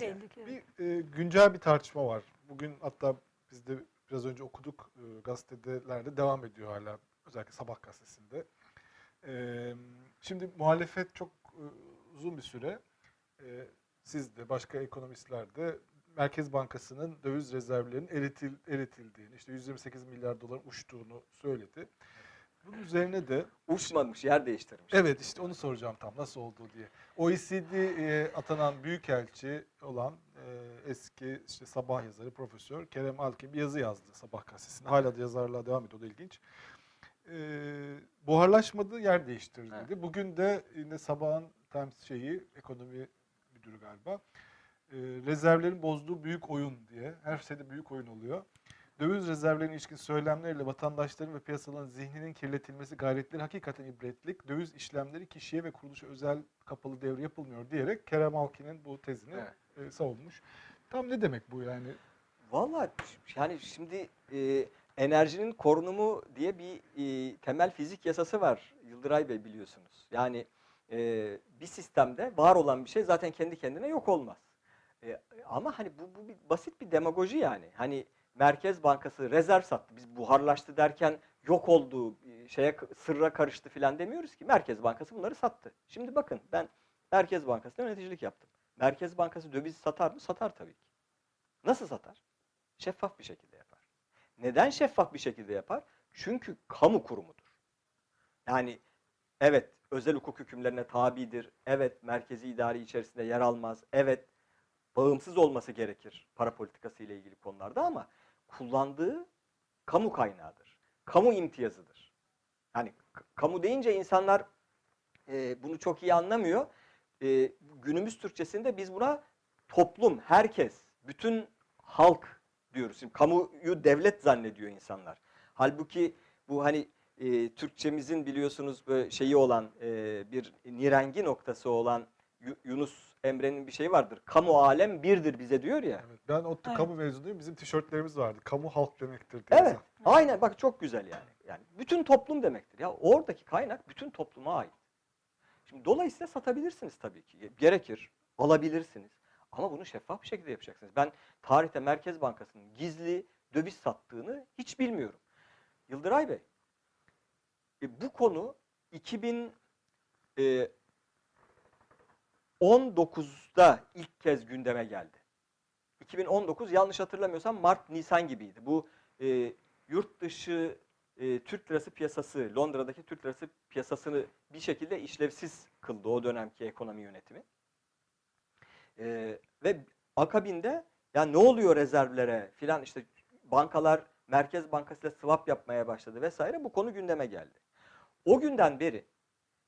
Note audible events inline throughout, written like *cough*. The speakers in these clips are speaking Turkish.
Belli ki. evet. Bir e, güncel bir tartışma var. Bugün hatta biz de biraz önce okuduk e, gazetelerde devam ediyor hala özellikle Sabah gazetesinde. E, şimdi muhalefet çok e, uzun bir süre e, siz de başka ekonomistler de Merkez Bankası'nın döviz rezervlerinin eritil, eritildiğini, işte 128 milyar dolar uçtuğunu söyledi. Bunun üzerine de Uçmamış, yer değiştirmiş. Evet işte onu soracağım tam nasıl oldu diye. OECD'ye atanan büyükelçi olan e, eski işte sabah yazarı Profesör Kerem Alkin bir yazı yazdı Sabah gazetesinde. Hala da yazarlığa devam ediyor o da ilginç. E, buharlaşmadı yer değiştirdi Evet. dedi. Bugün de yine Sabah'ın Times şeyi ekonomi müdürü galiba e, rezervlerin bozduğu büyük oyun diye her şeyde büyük oyun oluyor. Döviz rezervlerine ilişkin söylemlerle vatandaşların ve piyasaların zihninin kirletilmesi gayretleri hakikaten ibretlik. Döviz işlemleri kişiye ve kuruluşa özel kapalı devre yapılmıyor diyerek Kerem Alkin'in bu tezini Evet. e, savunmuş. Tam ne demek bu yani? Vallahi yani şimdi e, enerjinin korunumu diye bir e, temel fizik yasası var Yıldıray Bey biliyorsunuz. Yani e, bir sistemde var olan bir şey zaten kendi kendine yok olmaz. E, ama hani bu, bu bir, basit bir demagoji yani. Hani Merkez Bankası rezerv sattı. Biz buharlaştı derken yok oldu, e, şeye sırra karıştı filan demiyoruz ki. Merkez Bankası bunları sattı. Şimdi bakın ben Merkez Bankası'nda yöneticilik yaptım. Merkez Bankası döviz satar mı? Satar tabii ki. Nasıl satar? Şeffaf bir şekilde yapar. Neden şeffaf bir şekilde yapar? Çünkü kamu kurumudur. Yani evet özel hukuk hükümlerine tabidir. Evet merkezi idari içerisinde yer almaz. Evet bağımsız olması gerekir para politikası ile ilgili konularda ama kullandığı kamu kaynağıdır. Kamu imtiyazıdır. Yani kamu deyince insanlar e, bunu çok iyi anlamıyor. E, günümüz Türkçesinde biz buna toplum, herkes, bütün halk diyoruz. Şimdi kamuyu devlet zannediyor insanlar. Halbuki bu hani e, Türkçemizin biliyorsunuz böyle şeyi olan e, bir nirengi noktası olan Yu- Yunus Emre'nin bir şeyi vardır. Kamu alem birdir bize diyor ya. Evet, ben o Evet. kamu mezunuyum. Bizim tişörtlerimiz vardı. Kamu halk demektir diye. Evet. yazan. Aynen bak çok güzel yani. Yani bütün toplum demektir. Ya oradaki kaynak bütün topluma ait. Şimdi dolayısıyla satabilirsiniz tabii ki. Gerekir. Alabilirsiniz. Ama bunu şeffaf bir şekilde yapacaksınız. Ben tarihte Merkez Bankası'nın gizli döviz sattığını hiç bilmiyorum. Yıldıray Bey, e, bu konu 2019'da ilk kez gündeme geldi. 2019 yanlış hatırlamıyorsam Mart Nisan gibiydi. Bu e, yurt dışı e, Türk lirası piyasası, Londra'daki Türk lirası piyasasını bir şekilde işlevsiz kıldı o dönemki ekonomi yönetimi. E, ve akabinde ya ne oluyor rezervlere filan işte bankalar Merkez Bankası ile swap yapmaya başladı vesaire bu konu gündeme geldi. O günden beri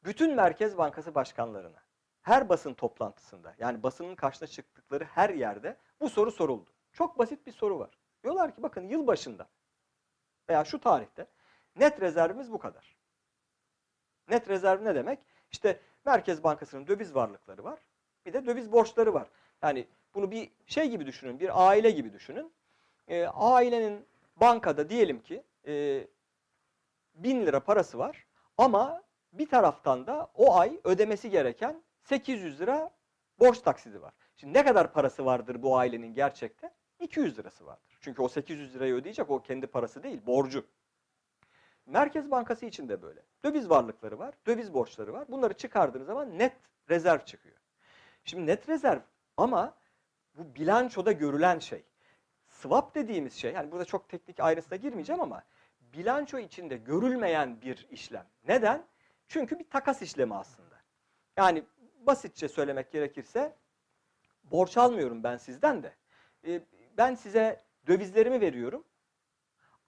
bütün Merkez Bankası başkanlarına her basın toplantısında yani basının karşısına çıktıkları her yerde bu soru soruldu. Çok basit bir soru var. Diyorlar ki bakın yıl başında veya şu tarihte net rezervimiz bu kadar. Net rezerv ne demek? İşte Merkez Bankası'nın döviz varlıkları var. Bir de döviz borçları var. Yani bunu bir şey gibi düşünün, bir aile gibi düşünün. Ee, ailenin bankada diyelim ki e, 1000 lira parası var ama bir taraftan da o ay ödemesi gereken 800 lira borç taksidi var. Şimdi ne kadar parası vardır bu ailenin gerçekte? 200 lirası vardır. Çünkü o 800 lirayı ödeyecek o kendi parası değil, borcu. Merkez Bankası için de böyle. Döviz varlıkları var, döviz borçları var. Bunları çıkardığınız zaman net rezerv çıkıyor. Şimdi net rezerv ama bu bilançoda görülen şey. Swap dediğimiz şey, yani burada çok teknik ayrıntısına girmeyeceğim ama bilanço içinde görülmeyen bir işlem. Neden? Çünkü bir takas işlemi aslında. Yani basitçe söylemek gerekirse borç almıyorum ben sizden de. Ee, ben size dövizlerimi veriyorum.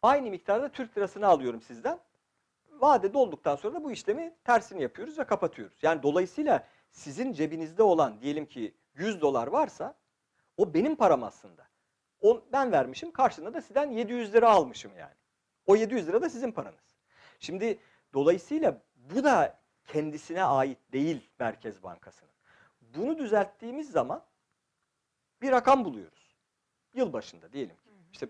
Aynı miktarda Türk lirasını alıyorum sizden. Vade dolduktan sonra da bu işlemi tersini yapıyoruz ve kapatıyoruz. Yani dolayısıyla sizin cebinizde olan diyelim ki 100 dolar varsa o benim param aslında. O, ben vermişim karşılığında da sizden 700 lira almışım yani. O 700 lira da sizin paranız. Şimdi dolayısıyla bu da kendisine ait değil Merkez Bankası'nın. Bunu düzelttiğimiz zaman bir rakam buluyoruz. Yılbaşında diyelim ki. İşte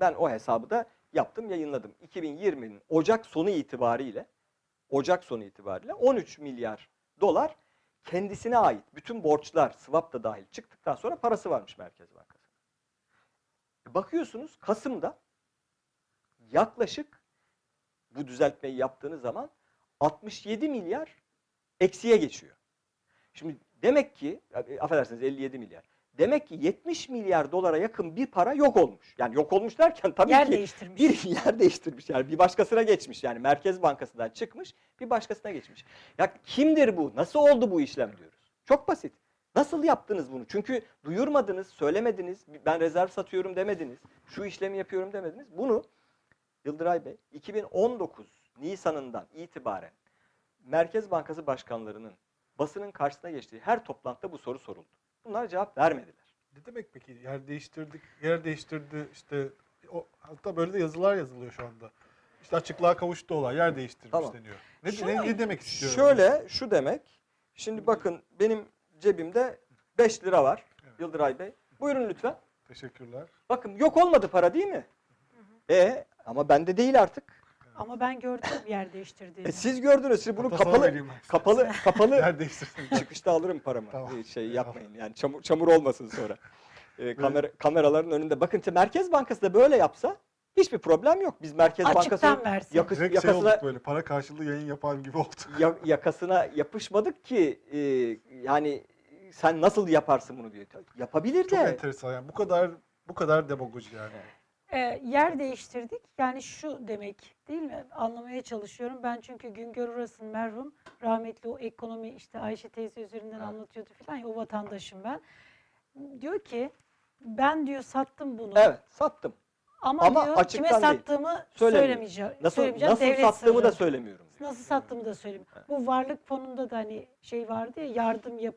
ben o hesabı da yaptım, yayınladım. 2020'nin Ocak sonu itibariyle Ocak sonu itibariyle 13 milyar dolar kendisine ait bütün borçlar, swap da dahil çıktıktan sonra parası varmış Merkez Bankası. Bakıyorsunuz Kasım'da yaklaşık bu düzeltmeyi yaptığınız zaman 67 milyar eksiye geçiyor. Şimdi demek ki, e, affedersiniz 57 milyar. Demek ki 70 milyar dolara yakın bir para yok olmuş. Yani yok olmuş derken tabii Yer ki değiştirmiş. bir *laughs* yer değiştirmiş yani bir başkasına geçmiş yani Merkez Bankası'ndan çıkmış bir başkasına geçmiş. Ya kimdir bu? Nasıl oldu bu işlem diyoruz. Çok basit. Nasıl yaptınız bunu? Çünkü duyurmadınız, söylemediniz, ben rezerv satıyorum demediniz, şu işlemi yapıyorum demediniz. Bunu Yıldıray Bey 2019 Nisan'ından itibaren Merkez Bankası başkanlarının basının karşısına geçtiği her toplantıda bu soru soruldu. Bunlar cevap vermediler. Ne demek peki? Yer değiştirdik, yer değiştirdi işte o, hatta böyle de yazılar yazılıyor şu anda. İşte açıklığa kavuştu olay, yer değiştirmiş Tamam. deniyor. Ne, Şu ne, ne demek istiyor? Şöyle şu demek. Şimdi bakın benim cebimde 5 lira var Evet. Yıldıray Bey. Buyurun lütfen. Teşekkürler. Bakın yok olmadı para değil mi? E ama bende değil artık. Ama ben gördüm yer değiştirdiğini. E, siz gördünüz. Siz bunu sana kapalı vereyim ben. kapalı *laughs* kapalı Yer değiştirsin. çıkışta alırım paramı. Tamam. E, Şey yapmayın. Yani çamur çamur olmasın sonra. E, kamera kameraların önünde. Bakın işte Merkez Bankası da böyle yapsa hiçbir problem yok. Biz Merkez Bankası Açıktan versin. yakı- Direkt şey yakasına olduk böyle para karşılığı yayın yapan gibi oldu. ya- yakasına yapışmadık ki e, yani sen nasıl yaparsın bunu diye. Yapabilir Çok de. enteresan yani bu kadar bu kadar demagoji yani. Ee, yer değiştirdik. Yani şu demek değil mi? Anlamaya çalışıyorum. Ben çünkü Güngör Uras'ın merhum rahmetli o ekonomi işte Ayşe teyze üzerinden Evet. anlatıyordu falan ya o vatandaşım ben. Diyor ki ben diyor sattım bunu. Evet sattım. Ama, Ama diyor kime değil. sattığımı söylemeyeceğim. Nasıl söylemeyeceğim. nasıl devlet sattığımı da sırrı. söylemiyorum. diyor. Nasıl sattığımı da söyleyeyim. Bu varlık fonunda da hani şey vardı ya yardım yapacağım.